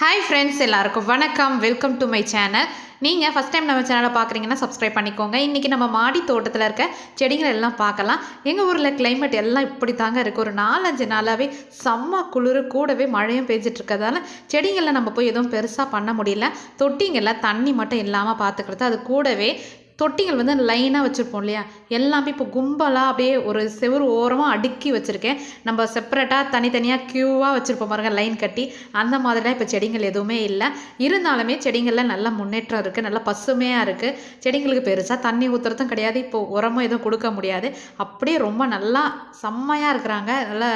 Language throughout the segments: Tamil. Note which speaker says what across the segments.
Speaker 1: ஹாய் ஃப்ரெண்ட்ஸ் எல்லாருக்கும் வணக்கம். வெல்கம் டு மை சேனல் நீங்கள் ஃபஸ்ட் டைம் நம்ம சேனலை பார்க்குறீங்கன்னா சப்ஸ்கிரைப் பண்ணிக்கோங்க. இன்றைக்கி நம்ம மாடி தோட்டத்தில் இருக்க செடிகள் எல்லாம் பார்க்கலாம். எங்கள் ஊரில் கிளைமேட் எல்லாம் இப்படி தாங்க இருக்குது ஒரு நாலஞ்சு நாளாகவே செம்ம குளிர் கூடவே மழையும் பெஞ்சிட்டு செடிகளில் நம்ம போய் எதுவும் பெருசாக பண்ண முடியல. தொட்டிங்களில் தண்ணி மட்டும் இல்லாமல் பார்த்துக்கிறது. அது கூடவே தொட்டிகள் வந்து லைனாக வச்சுருப்போம் இல்லையா? எல்லாமே இப்போ கும்பலாக அப்படியே ஒரு செவுறு ஓரமாக அடுக்கி வச்சுருக்கேன். நம்ம செப்பரேட்டாக தனித்தனியாக க்யூவாக வச்சுருப்போம் பாருங்க லைன் கட்டி. அந்த மாதிரிலாம் இப்போ செடிகள் எதுவுமே இல்லை. இருந்தாலுமே செடிங்களில் நல்ல முன்னேற்றம் இருக்குது நல்ல பசுமையாக இருக்குது செடிங்களுக்கு பெருசாக தண்ணி ஊற்றுறதும் கிடையாது. இப்போ உரமும் எதுவும் கொடுக்க முடியாது. அப்படியே ரொம்ப நல்லா செம்மையாக இருக்கிறாங்க. நல்லா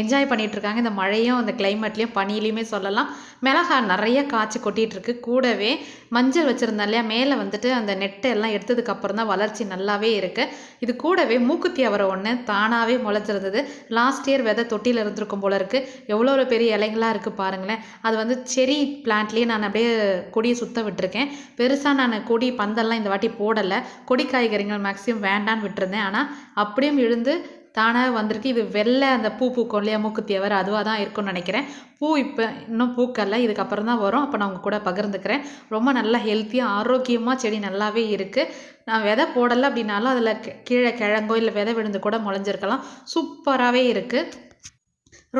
Speaker 1: என்ஜாய் பண்ணிகிட்ருக்காங்க இந்த மழையும் இந்த கிளைமேட்லேயும் பனியிலையுமே சொல்லலாம். மிளகா நிறைய காய்ச்சி கொட்டிகிட்ருக்கு கூடவே மஞ்சள் வச்சுருந்தேன் இல்லையா? மேலே வந்துட்டு அந்த நெட்டை எல்லாம் எடுத்ததுக்கு அப்புறம் தான் வளர்ச்சி நல்லாவே இருக்குது இது கூடவே மூக்குத்தி அவரை ஒன்று தானாகவே முளைச்சிருந்தது. லாஸ்ட் இயர் விதை தொட்டியில் இருந்திருக்கும் போல இருக்குது எவ்வளோ ஒரு பெரிய இலைங்களாக இருக்குது பாருங்களேன். அது வந்து செரி பிளான்ட்லேயே நான் அப்படியே கொடியை சுத்த விட்டுருக்கேன். பெருசாக நான் கொடி பந்தல்லாம் இந்த வாட்டி போடலை. கொடி காய்கறிகள் மேக்ஸிமம் வேண்டான்னு விட்டுருந்தேன். ஆனால் அப்படியும் இழுந்து தானாக வந்திருக்கு. இது வெள்ளை அந்த பூ பூக்கும் இல்லையா மூக்குத்தியவர் அதுவாக தான் இருக்கும்னு நினைக்கிறேன். பூ இப்போ இன்னும் பூக்கல்ல இதுக்கப்புறம் தான் வரும். அப்போ நான் உங்கள் கூட பகிர்ந்துக்கிறேன். ரொம்ப நல்லா ஹெல்த்தியாக ஆரோக்கியமாக செடி நல்லாவே இருக்குது நான் விதை போடலை அப்படின்னாலும் அதில் கீழே கிழங்கோ இல்லை விதை விழுந்து கூட முளைஞ்சிருக்கலாம். சூப்பராகவே இருக்குது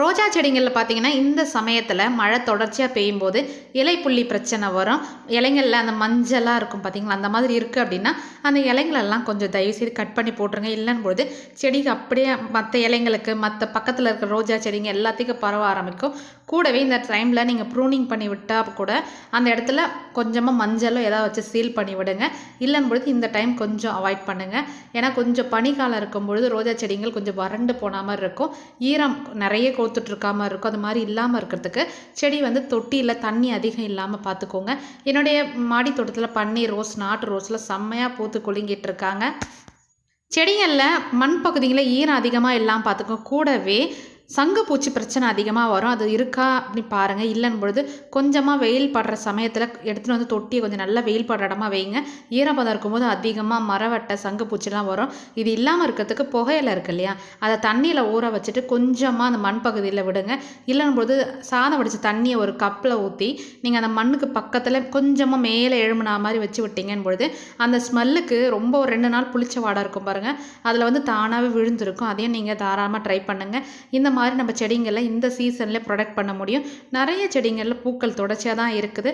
Speaker 1: ரோஜா செடிங்களில் பார்த்தீங்கன்னா இந்த சமயத்தில் மழை தொடர்ச்சியாக பெய்யும் போது இலைப்புள்ளி பிரச்சனை வரும். இலைங்களில் அந்த மஞ்சளாக இருக்கும் பார்த்தீங்களா அந்த மாதிரி இருக்குது அப்படின்னா அந்த இலைங்களெல்லாம் கொஞ்சம் தயவுசெய்து கட் பண்ணி போட்டுருங்க. இல்லைன்னு பொழுது செடிக்கு அப்படியே மற்ற இலைங்களுக்கு மற்ற பக்கத்தில் இருக்கிற ரோஜா செடிங்க எல்லாத்துக்கும் பரவ ஆரம்பிக்கும். கூடவே இந்த டைமில் நீங்கள் ப்ரூனிங் பண்ணி விட்டால் கூட அந்த இடத்துல கொஞ்சமாக மஞ்சளோ ஏதாவது வச்சு சீல் பண்ணி விடுங்க. இல்லைன்னு பொழுது இந்த டைம் கொஞ்சம் அவாய்ட் பண்ணுங்கள் ஏன்னா கொஞ்சம் பனிக்காலம் இருக்கும் பொழுது ரோஜா செடிகள் கொஞ்சம் வறண்டு போன மாதிரி இருக்கும். ஈரம் நிறைய கோத்துட்டு மாதிரி இருக்கும். அது மாதிரி இல்லாமல் இருக்கிறதுக்கு செடி வந்து தொட்டியில் தண்ணி அதிகம் இல்லாமல் பார்த்துக்கோங்க என்னுடைய மாடி தோட்டத்தில் பன்னீர் ரோஸ் நாட்டு ரோஸில் செம்மையாக பூத்து குலுங்கிட்டு இருக்காங்க. செடிகளில் மண் பகுதிகளில் ஈரம் அதிகமாக இல்லாமல் பார்த்துக்கோ கூடவே சங்குப்பூச்சி பிரச்சனை அதிகமாக வரும். அது இருக்கா அப்படி பாருங்கள் இல்லைன்னு பொழுது கொஞ்சமாக வெயில் படுற சமயத்தில் எடுத்துகிட்டு வந்து தொட்டியை கொஞ்சம் நல்லா வெயில் படுற இடமா வைங்க. ஈரப்பதம் இருக்கும்போது அதிகமாக மரவட்டை சங்குப்பூச்சிலாம் வரும். இது இல்லாமல் இருக்கிறதுக்கு புகையில இருக்கு இல்லையா? அதை தண்ணியில் ஊற வச்சுட்டு கொஞ்சமாக அந்த மண் பகுதியில் விடுங்க. இல்லைன்னு பொழுது சாதம் வடித்த தண்ணியை ஒரு கப்பில் ஊற்றி நீங்கள் அந்த மண்ணுக்கு பக்கத்தில் கொஞ்சமாக மேலே எழும்புனா மாதிரி வச்சு விட்டீங்கன்னு பொழுது அந்த ஸ்மெல்லுக்கு ரொம்ப ஒரு ரெண்டு நாள் புளிச்ச வாடை இருக்கும் பாருங்கள் அதில் வந்து தானாகவே விழுந்திருக்கும். அதையும் நீங்கள் தாராளமாக ட்ரை பண்ணுங்கள் இந்த மாதிரி மாதிரி நம்ம செடிங்களில் இந்த சீசனில் ப்ரொடக்ட் பண்ண முடியும். நிறைய செடிங்களில் பூக்கள் தொடர்ச்சியாக தான் இருக்குது.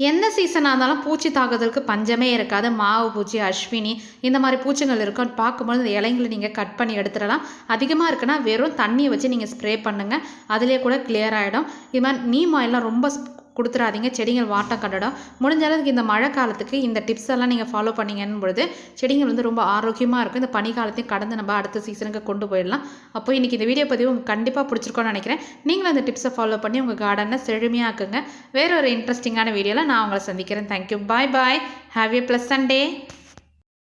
Speaker 1: எந்த சீசனாக இருந்தாலும் பூச்சி தாக்குதலுக்கு பஞ்சமே இருக்காது. மாவு பூச்சி அஸ்வினி இந்த மாதிரி பூச்சிகள் இருக்கும் பார்க்கும்போது இந்த இலைங்களை நீங்கள் கட் பண்ணி எடுத்துடலாம். அதிகமாக இருக்குன்னா வெறும் தண்ணியை வச்சு நீங்கள் ஸ்ப்ரே பண்ணுங்கள் அதிலே கூட கிளியர் ஆகிடும் இது மாதிரி நீம் ஆயிலாம் ரொம்ப கொடுத்துறாதீங்க. செடிகள் வாட்டம் கட்டிடும். முடிஞ்ச அளவுக்கு இந்த மழை காலத்துக்கு இந்த டிப்ஸ் எல்லாம் நீங்கள் ஃபாலோ பண்ணீங்கன்னு பொழுது செடிகள் வந்து ரொம்ப ஆரோக்கியமாக இருக்கும். இந்த பனி காலத்தையும் கடந்து நம்ம அடுத்த சீசனுக்கு கொண்டு போயிடலாம். அப்போ இன்றைக்கி இந்த வீடியோ பதிவு உங்களுக்கு கண்டிப்பாக பிடிச்சிருக்கோன்னு நினைக்கிறேன். நீங்களும் அந்த டிப்ஸை ஃபாலோ பண்ணி உங்கள் கார்டனை செழுமையாக்குங்க வேற ஒரு இன்ட்ரெஸ்டிங்கான வீடியோவில் நான் உங்களை சந்திக்கிறேன். Thank you bye bye have a blessed Sunday